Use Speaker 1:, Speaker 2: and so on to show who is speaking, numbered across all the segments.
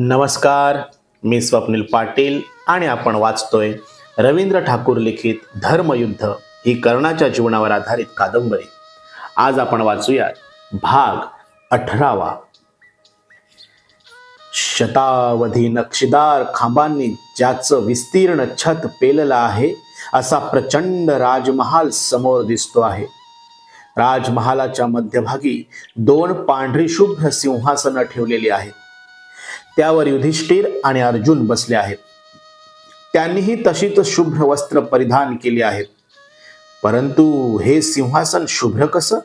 Speaker 1: नमस्कार मी स्वप्नील पाटील आणि आपण वाचतोय रवींद्र ठाकूर लिखित धर्मयुद्ध ही कर्णाच्या जीवनावर आधारित कादंबरी. आज आपण वाचूयात भाग अठरावा. शतावधी नक्षीदार खांबांनी ज्याचं विस्तीर्ण छत पेललं आहे असा प्रचंड राजमहाल समोर दिसतो आहे. राजमहालाच्या मध्यभागी दोन पांढरी शुभ्र सिंहासनं ठेवलेली आहेत. त्यावर युधिष्ठिर आणि अर्जुन बसले आहेत. त्यांनीही तशीच शुभ्र वस्त्र परिधान केली आहेत. परंतु हे सिंहासन शुभ्र कसं?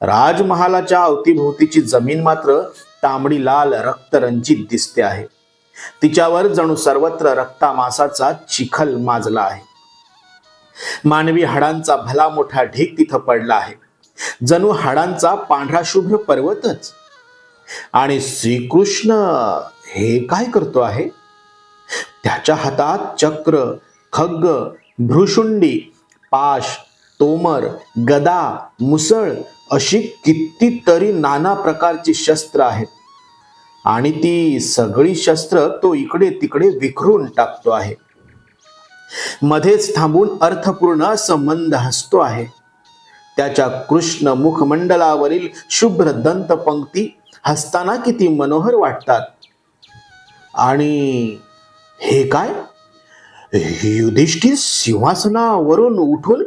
Speaker 1: राजमहालाच्या अवतीभोवतीची जमीन मात्र तांबडी लाल रक्तरंजित दिसते आहे. तिच्यावर जणू सर्वत्र रक्तामासाचा चिखल माजला आहे. मानवी हाडांचा भला मोठा ढीक तिथं पडला आहे. जणू हाडांचा पांढरा शुभ्र पर्वतच आणि श्रीकृष्ण हे काय करतो आहे? त्याच्या हातात चक्र खग्ग भ्रुशुंडी पाश तोमर गदा मुसळ अशी कितीतरी नाना प्रकारची शस्त्र आहेत. आणि ती सगळी शस्त्र तो इकडे तिकडे विखरून टाकतो आहे. मध्येच थांबून अर्थपूर्ण संबंध हसतो आहे. त्याच्या कृष्ण मुखमंडलावरील शुभ्र दंत पंक्ती हसताना किती मनोहर वाटतात. आणि हे काय? युधिष्ठिर सिंहासनावरून उठून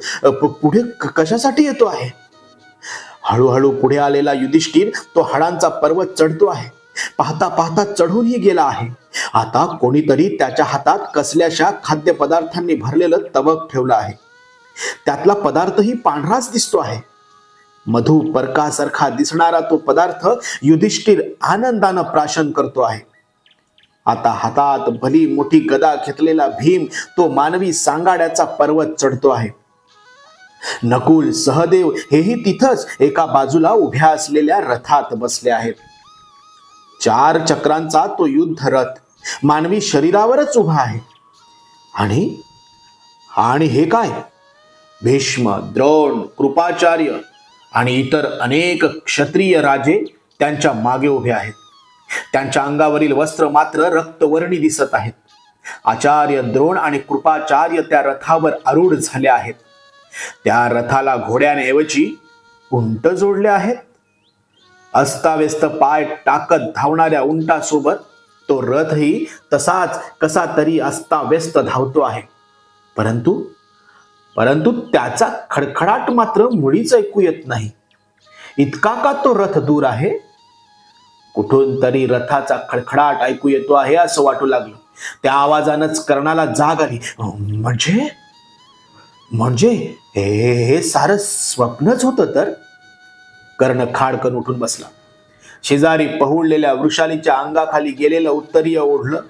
Speaker 1: पुढे क- कशासाठी येतो आहे? हळूहळू पुढे आलेला युधिष्ठिर तो हाडांचा पर्वत चढतो आहे. पाहता पाहता चढूनही गेला आहे. आता कोणीतरी त्याच्या हातात कसल्याशा खाद्यपदार्थांनी भरलेलं तबक ठेवलं आहे. त्यातला पदार्थही पांढराच दिसतो आहे. मधु परकासारखा दिसणारा तो पदार्थ युधिष्ठिर आनंदानं प्राशन करतो आहे. आता हातात भली मोठी गदा घेतलेला भीम तो मानवी सांगाड्याचा पर्वत चढतो आहे. नकुल सहदेव हेही तिथंच एका बाजूला उभ्या असलेल्या रथात बसले आहेत. चार चक्रांचा तो युद्ध रथ मानवी शरीरावरच उभा आहे. आणि आणि हे काय? भीष्म द्रोण कृपाचार्य आणि इतर अनेक क्षत्रिय राजे त्यांच्या मागे उभे आहेत. त्यांच्या अंगावरील वस्त्र मात्र रक्तवर्णी दिसत आहेत. आचार्य द्रोण आणि कृपाचार्य त्या रथावर आरूढ झाले आहेत. त्या रथाला घोड्यांऐवजी उंट जोडले आहेत. अस्ताव्यस्त पाय टाकत धावणाऱ्या उंटासोबत तो रथही तसाच कसा तरी अस्ताव्यस्त धावतो आहे. परंतु परंतु त्याचा खडखडाट मात्र मुळीच ऐकू येत नाही. इतका का तो रथ दूर आहे? कुठून तरी रथाचा खडखडाट ऐकू येतो आहे असं वाटू लागलं. त्या आवाजानंच कर्णाला जाग आली. म्हणजे? म्हणजे हे हे सारं स्वप्नच होतं तर? कर्ण खाडकन उठून बसला. शेजारी पहुडलेल्या वृषालीच्या अंगाखाली गेलेलं उत्तरीय ओढलं.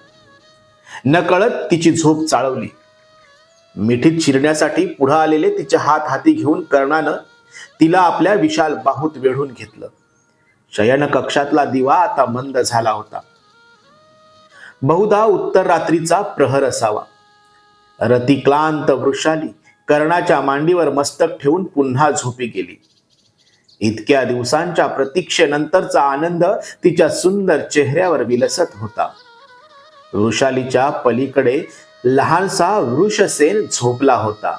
Speaker 1: नकळत तिची झोप चाळवली. मिठीत शिरण्यासाठी पुढं आलेले तिचे हात हाती घेऊन कर्णानं तिला आपल्या विशाल बाहूत वेढून घेतलं. शयन कक्षातला दिवा आता मंद झाला होता. बहुधा उत्तर रात्रीचा प्रहर असावा. रतिक्लांत वृषाली कर्णाच्या मांडीवर मस्तक ठेवून पुन्हा झोपी गेली. इतक्या दिवसांच्या प्रतीक्षेनंतरचा आनंद तिच्या सुंदर चेहऱ्यावर विलसत होता. वृषालीच्या पलीकडे लहानसा वृषसेन झोपला होता.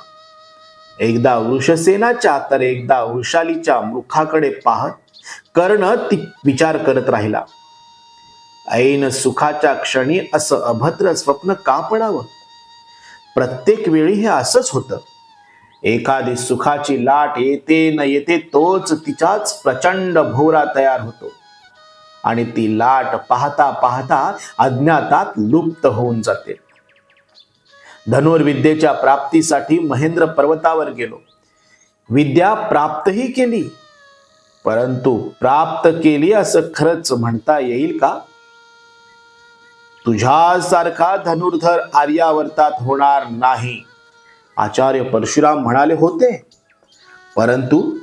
Speaker 1: एकदा वृषसेनाच्या तर एकदा वृषालीच्या मुखाकडे पाहत कर्ण ती विचार करत राहिला. ऐन सुखाच्या क्षणी असं अभद्र स्वप्न का पडावं? प्रत्येक वेळी हे असंच होतं. एखादी सुखाची लाट येते न येते तोच तिच्याच प्रचंड भोवरा तयार होतो. आणि ती लाट पाहता पाहता अज्ञातात लुप्त होऊन जाते. धनुर्विद्येच्या प्राप्तीसाठी महेंद्र पर्वतावर गेलो. विद्या प्राप्तही केली परंतु प्राप्त केली असं खरंच म्हणता येईल का? तुझ्यासारखा धनुर्धर आर्यावर्तात होणार नाही आचार्य परशुराम म्हणाले होते. परंतु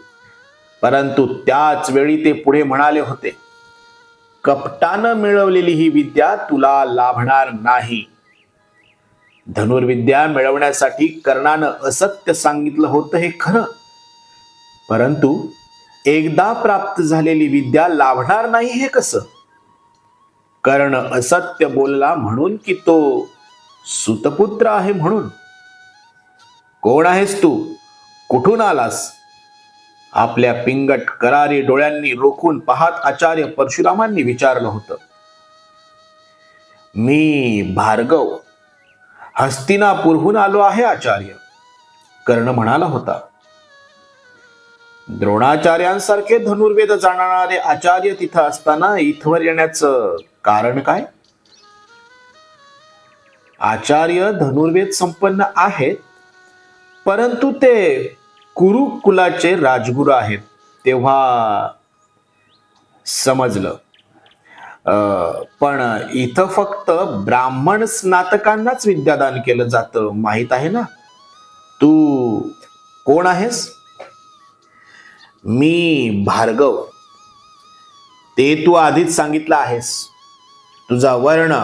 Speaker 1: परंतु त्याच वेळी ते पुढे म्हणाले होते कपटानं मिळवलेली ही विद्या तुला लाभणार नाही. धनुर्विद्या मिळवण्यासाठी कर्णानं असत्य सांगितलं होतं हे खरं. परंतु एकदा प्राप्त झालेली विद्या लाभणार नाही हे कसं? कर्ण असत्य बोलला म्हणून की तो सुतपुत्र आहे म्हणून. कोण आहेस तू? कुठून आलास? आपल्या पिंगट करारी डोळ्यांनी रोखून पाहत आचार्य परशुरामांनी विचारलं होतं. मी भार्गव. हस्तिनापूरहून आलो आहे आचार्य. कर्ण म्हणाला होता द्रोणाचार्यांसारखे धनुर्वेद जाणणारे आचार्य तिथं असताना इथवर येण्याचं कारण काय? आचार्य धनुर्वेद संपन्न आहेत परंतु ते कुरुकुलाचे राजगुरू आहेत तेव्हा समजलं. पण इथं फक्त ब्राह्मण स्नातकांनाच विद्यादान केलं जातं माहीत आहे ना? तू कोण आहेस? मी भार्गव. ते तू आधीच सांगितलं आहेस. तुझा वर्ण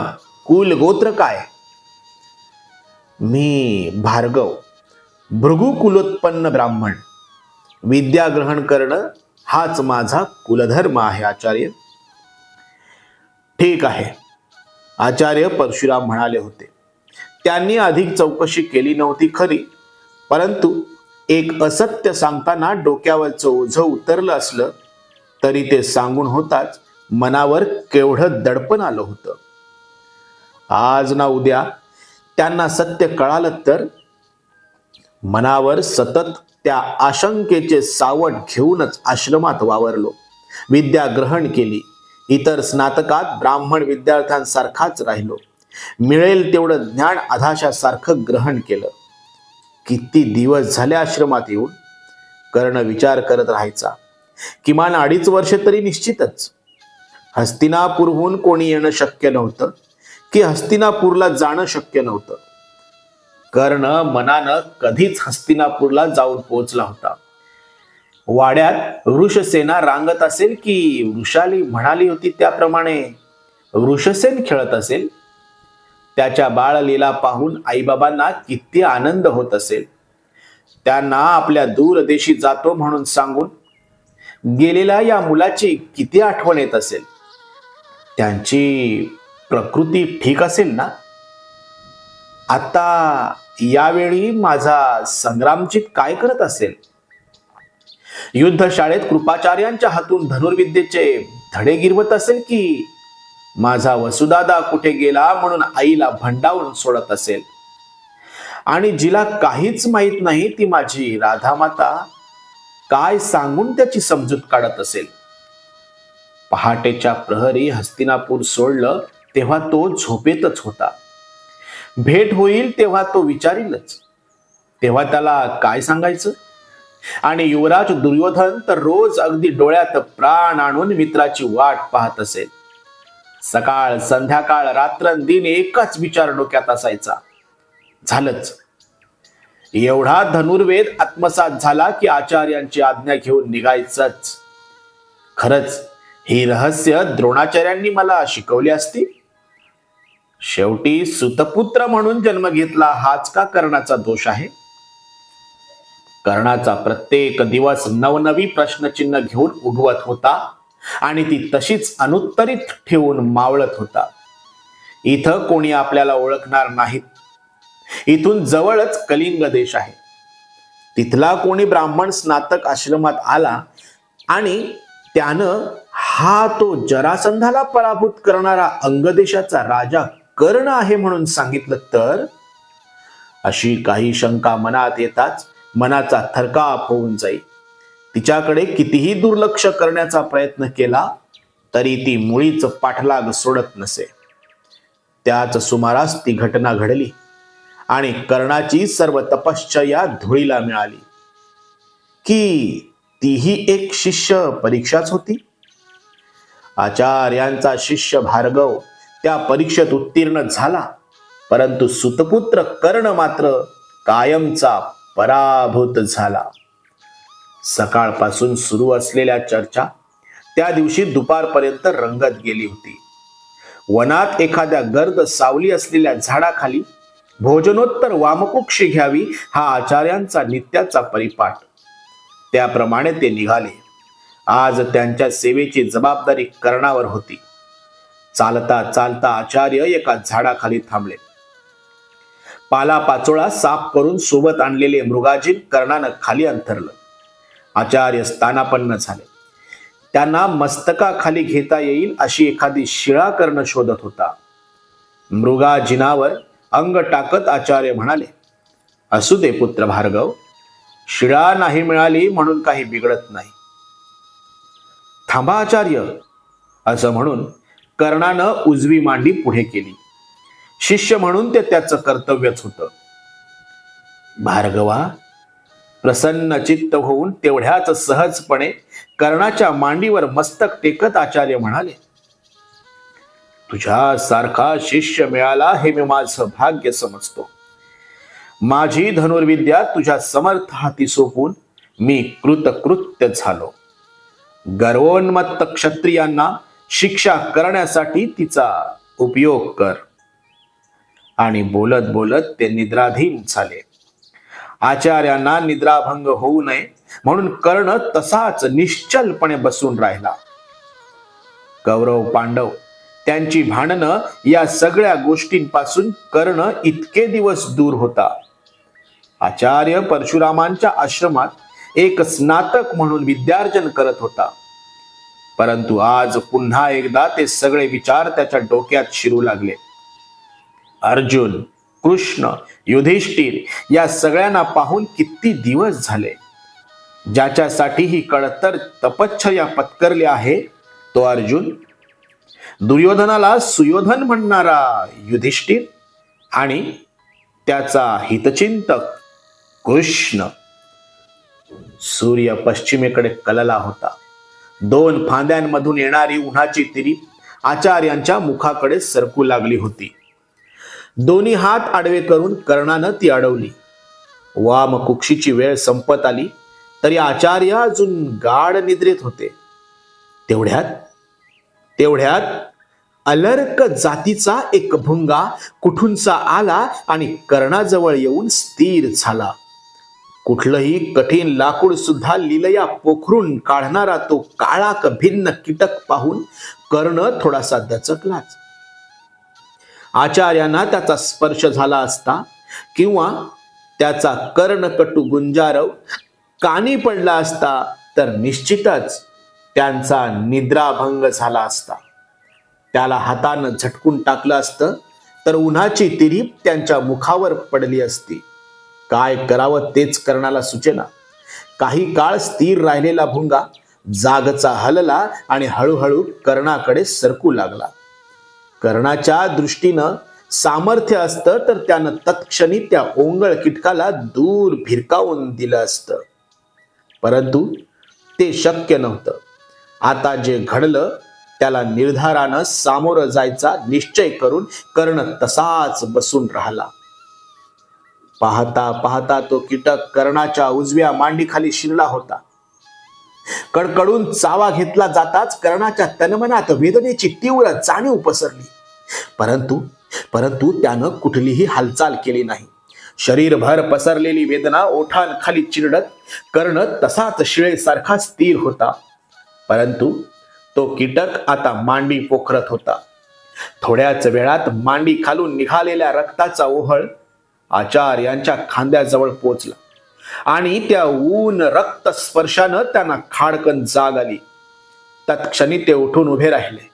Speaker 1: कुल गोत्र काय? मी भार्गव भृगु कुलोत्पन्न ब्राह्मण. विद्या ग्रहण करणं हाच माझा कुलधर्म आहे आचार्य. ठीक आहे. आचार्य परशुराम म्हणाले होते. त्यांनी अधिक चौकशी केली नव्हती खरी परंतु एक असत्य सांगताना डोक्यावरचं ओझं उतरलं असलं तरी ते सांगून होताच मनावर केवढं दडपण आलं होतं. आज ना उद्या त्यांना सत्य कळालं तर मनावर सतत त्या आशंकेचे सावट घेऊनच आश्रमात वावरलो. विद्या ग्रहण केली. इतर स्नातकात ब्राह्मण विद्यार्थ्यांसारखाच राहिलो. मिळेल तेवढं ज्ञान अधाशासारखं ग्रहण केलं. किती दिवस झाले आश्रमात येऊन? कर्ण विचार करत राहायचा. किमान अडीच वर्ष तरी निश्चितच. हस्तिनापूरहून कोणी येणं शक्य नव्हतं की हस्तिनापूरला जाणं शक्य नव्हतं. कर्ण मनानं कधीच हस्तिनापूरला जाऊन पोहोचला होता. वाड्यात वृषसेना रांगत असेल की वृषाली म्हणाली होती त्याप्रमाणे? वृषसेन खेळत असेल? त्याच्या बाळलीला पाहून आईबाबांना किती आनंद होत असेल. त्यांना आपल्या दूरदेशी जातो म्हणून सांगून गेलेल्या या मुलाची किती आठवण येत असेल? त्यांची प्रकृती ठीक असेल ना? आता यावेळी माझा संग्रामजीत काय करत असेल? युद्ध शाळेत कृपाचार्यांच्या हातून धनुर्विद्येचे धडे गिरवत असेल की माझा वसुदादा कुठे गेला म्हणून आईला भंडावून सोडत असेल? आणि जिला काहीच माहीत नाही ती माझी राधामाता काय सांगून त्याची समजूत काढत असेल? पहाटेच्या प्रहरी हस्तिनापूर सोडलं तेव्हा तो झोपेतच होता. भेट होईल तेव्हा तो विचारीलच. तेव्हा त्याला काय सांगायचं? आणि युवराज दुर्योधन तर रोज अगदी डोळ्यात प्राण आणून मित्राची वाट पाहत असेल. सकाळ संध्याकाळ रात्रंदिन एकच विचार डोक्यात असायचा. झालंच. एवढा धनुर्वेद आत्मसात झाला की आचार्यांची आज्ञा घेऊन निघायचंच. खरंच ही रहस्य द्रोणाचार्यांनी मला शिकवली असती? शेवटी सुतपुत्र म्हणून जन्म घेतला हाच का कर्णाचा दोष आहे? कर्णाचा प्रत्येक दिवस नवनवी प्रश्नचिन्ह घेऊन उगवत होता आणि ती तशीच अनुत्तरित ठेवून मावळत होता. इथं कोणी आपल्याला ओळखणार नाहीत. इथून जवळच कलिंग देश आहे. तिथला कोणी ब्राह्मण स्नातक आश्रमात आला आणि त्यानं हा तो जरासंधाला पराभूत करणारा अंगदेशाचा राजा कर्ण आहे म्हणून सांगितलं तर अशी काही शंका मनात येताच मनाचा थरकाप होऊन जाईल. तिच्याकडे कितीही दुर्लक्ष करण्याचा प्रयत्न केला तरी ती मुळीच पाठलाग सोडत नसे. त्याच सुमारास ती घटना घडली आणि कर्णाची सर्व तपश्चर्या धुळीला मिळाली. की तीही एक शिष्य परीक्षाच होती? आचार्यांचा शिष्य भार्गव त्या परीक्षेत उत्तीर्ण झाला परंतु सुतपुत्र कर्ण मात्र कायमचा पराभूत झाला. सकाळपासून सुरू असलेल्या चर्चा त्या दिवशी दुपारपर्यंत रंगत गेली होती. वनात एखाद्या गर्द सावली असलेल्या झाडाखाली भोजनोत्तर वामकुक्षी घ्यावी हा आचार्यांचा नित्याचा परिपाठ. त्याप्रमाणे ते निघाले. आज त्यांच्या सेवेची जबाबदारी कर्णावर होती. चालता चालता आचार्य एका झाडाखाली थांबले. पाला पाचोळा साफ करून सोबत आणलेले मृगाजीन कर्णानं खाली अंथरलं. आचार्य स्थानापन्न झाले. त्यांना मस्तकाखाली घेता येईल अशी एखादी शिळा कर्ण शोधत होता. मृगाजिनावर अंग टाकत आचार्य म्हणाले असू दे पुत्र भार्गव शिळा नाही मिळाली म्हणून काही बिघडत नाही. थांबा आचार्य असं म्हणून कर्णानं उजवी मांडी पुढे केली. शिष्य म्हणून ते त्याचं कर्तव्यच होतं. भार्गवा प्रसन्न चित्त होऊन तेवढ्याच सहजपणे कर्णाच्या मांडीवर मस्तक टेकत आचार्य म्हणाले तुझ्या सारखा शिष्य मिळाला हे मी माझं भाग्य समजतो. माझी धनुर्विद्या तुझ्या समर्थ हाती सोपून मी कृतकृत्य झालो. गर्वोन्मत्त क्षत्रियांना शिक्षा करण्यासाठी तिचा उपयोग कर. आणि बोलत बोलत ते निद्राधीन झाले. आचार्यांना निद्राभंग होऊ नये म्हणून कर्ण तसाच निश्चलपणे बसून राहिला. कौरव पांडव त्यांची भांडणं या सगळ्या गोष्टींपासून कर्ण इतके दिवस दूर होता. आचार्य परशुरामांच्या आश्रमात एक स्नातक म्हणून विद्यार्जन करत होता. परंतु आज पुन्हा एकदा ते सगळे विचार त्याच्या डोक्यात शिरू लागले. अर्जुन कृष्ण युधिष्ठिर या सगळ्यांना पाहून किती दिवस झाले? ज्याच्यासाठी ही कळतर तपच्छया पत्करली आहे तो अर्जुन. दुर्योधनाला सुयोधन म्हणणारा युधिष्ठिर आणि त्याचा हितचिंतक कृष्ण. सूर्य पश्चिमेकडे कलला होता. दोन फांद्यांमधून येणारी उन्हाची तिरी आचार्यांच्या मुखाकडे सरकू लागली होती. दोन्ही हात आडवे करून कर्णानं ती अडवली. वाम कुक्षीची वेळ संपत आली तरी आचार्य अजून गाढ निद्रेत होते. तेवढ्यात तेवढ्यात अलर्क जातीचा एक भुंगा कुठूनचा आला आणि कर्णाजवळ येऊन स्थिर झाला. कुठलंही कठीण लाकूड सुद्धा लिलया पोखरून काढणारा तो काळाक भिन्न कीटक पाहून कर्ण थोडासा दचकलाच. आचार्यांना त्याचा स्पर्श झाला असता किंवा त्याचा कर्णकटू गुंजारव कानी पडला असता तर निश्चितच त्यांचा निद्राभंग झाला असता. त्याला हातानं झटकून टाकलं असतं तर उन्हाची तिरीप त्यांच्या मुखावर पडली असती. काय करावं तेच करण्याला सुचेना. काही काळ स्थिर राहिलेला भुंगा जागचा हलला आणि हळूहळू कर्णाकडे सरकू लागला. कर्णाच्या दृष्टीनं सामर्थ्य असतं तर त्यानं तत्क्षणी त्या ओंगळ कीटकाला दूर भिरकावून दिलं असतं. परंतु ते शक्य नव्हतं. आता जे घडलं त्याला निर्धारानं सामोरं जायचा निश्चय करून कर्ण तसाच बसून राहिला. पाहता पाहता तो कीटक कर्णाच्या उजव्या मांडीखाली शिरला होता. कडकडून चावा घेतला जाताच कर्णाच्या तनमनात वेदनेची तीव्र जाणीव पसरली. परंतु परंतु त्यानं कुठलीही हालचाल केली नाही. शरीरभर पसरलेली वेदना ओठांखाली चिरडत कर्ण तसाच शिळेसारखा स्थिर होता. परंतु तो कीटक आता मांडी पोखरत होता. थोड्याच वेळात मांडी खालून निघालेल्या रक्ताचा ओहळ आचार्यांच्या खांद्याजवळ पोचला. आणि त्या ऊन रक्त स्पर्शानं त्यांना खाडकन जाग आली. तत्क्षणी ते उठून उभे राहिले.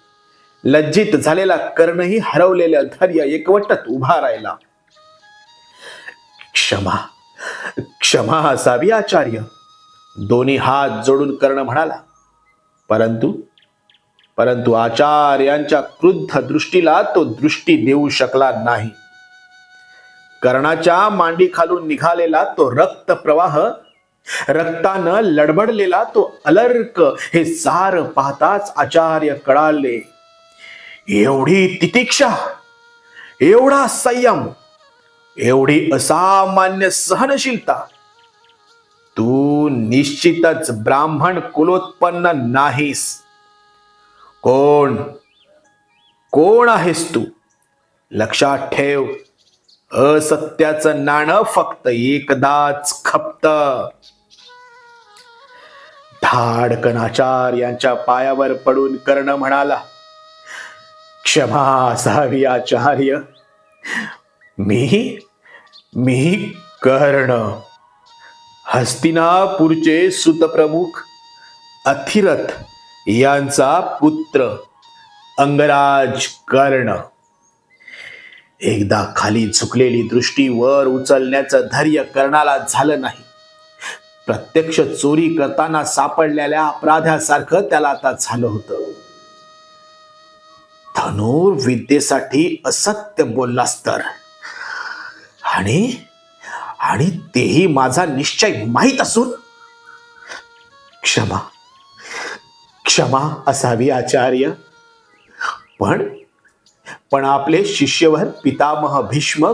Speaker 1: लज्जित झालेला कर्णही हरवलेल्या धैर्य एकवटत उभा राहिला. क्षमा क्षमा असावी आचार्य. दोन्ही हात जोडून कर्ण म्हणाला परंतु परंतु आचार्यांच्या क्रुद्ध दृष्टीला तो दृष्टी देऊ शकला नाही. कर्णाच्या मांडी खालून निघालेला तो रक्त प्रवाह रक्तानं लडबडलेला तो अलर्क हे सार पाहताच आचार्य कळाले एवढी तितिक्षा एवढा संयम एवढी असामान्य सहनशीलता तू निश्चितच ब्राह्मण कुलोत्पन्न नाहीस. कोण कोण आहेस तू? लक्षात ठेव असत्याचं नाणं फक्त एकदाच खपत. धाडकनाचार यांच्या पायावर पडून कर्ण म्हणाला क्षमा असावी आचार्य. मी मी कर्ण. हस्तिनापूरचे सुतप्रमुख अथिरथ यांचा पुत्र अंगराज कर्ण. एकदा खाली झुकलेली दृष्टी वर उचलण्याचं धैर्य कर्णाला झालं नाही. प्रत्यक्ष चोरी करताना सापडलेल्या अपराध्यासारखं त्याला आता झालं होतं. धनुर्विद्येसाठी असत्य बोललास तर. आणि आणि तेही माझा निश्चय माहीत असून? क्षमा क्षमा असावी आचार्य. पण पण आपले शिष्यवर पितामह भीष्म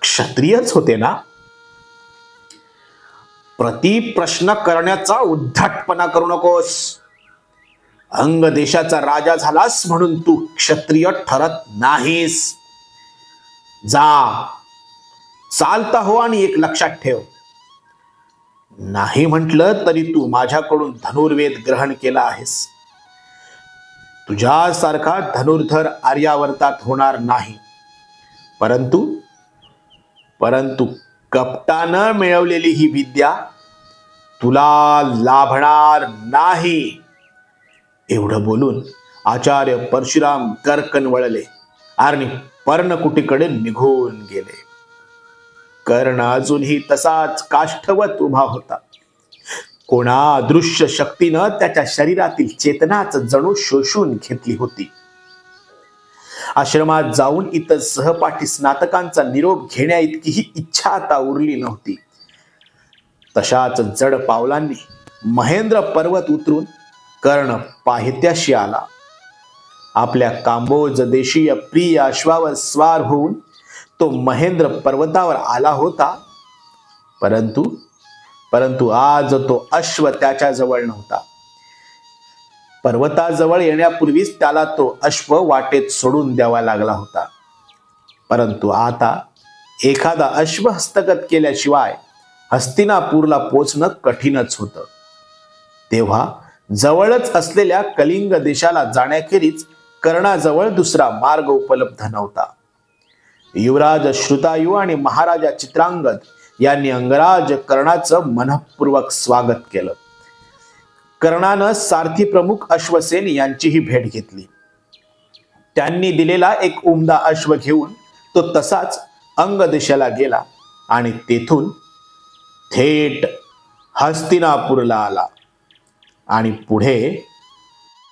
Speaker 1: क्षत्रियच होते ना? प्रतिप्रश्न करण्याचा उद्धटपणा करू नकोस. अंग देशाचा राजा झालास म्हणून तू क्षत्रिय ठरत नाहीस. जा चालता हो आणि एक लक्षात ठेव. नाही म्हटलं तरी तू माझ्याकडून धनुर्वेद ग्रहण केला आहेस. तुझ्यासारखा धनुर्धर आर्यावर्तात होणार नाही. परंतु परंतु कपटानं मिळवलेली ही विद्या तुला लाभणार नाही. एवढं बोलून आचार्य परशुराम कर्कन वळले आणि पर्णकुटीकडे निघून गेले. कर्ण अजूनही तसाच काष्ठवत उभा होता. कोणा अदृश्य शक्तीनं त्याच्या शरीरातील चेतनाच जणू शोषून घेतली होती. आश्रमात जाऊन इतर सहपाठी स्नातकांचा निरोप घेण्या इतकीही इच्छा आता उरली नव्हती. तशाच जड पावलांनी महेंद्र पर्वत उतरून कर्ण पाहित्याशी आला. आपल्या कांबोज देशीय प्रिय अश्वावर स्वार होऊन तो महेंद्र पर्वतावर आला होता. परंतु परंतु आज तो अश्व त्याच्याजवळ नव्हता. पर्वताजवळ येण्यापूर्वीच त्याला तो अश्व वाटेत सोडून द्यावा लागला होता. परंतु आता एखादा अश्व हस्तगत केल्याशिवाय हस्तिनापूरला पोचणं कठीणच होतं. तेव्हा जवळच असलेल्या कलिंग देशाला जाण्याखेरीज कर्णाजवळ दुसरा मार्ग उपलब्ध नव्हता. युवराज श्रुतायू आणि महाराजा चित्रांगद यांनी अंगराज कर्णाचं मनपूर्वक स्वागत केलं. कर्णानं सारथी प्रमुख अश्वसेन यांचीही भेट घेतली. त्यांनी दिलेला एक उमदा अश्व घेऊन तो तसाच अंग दिशेला गेला आणि तेथून थेट हस्तिनापूरला आला आणि पुढे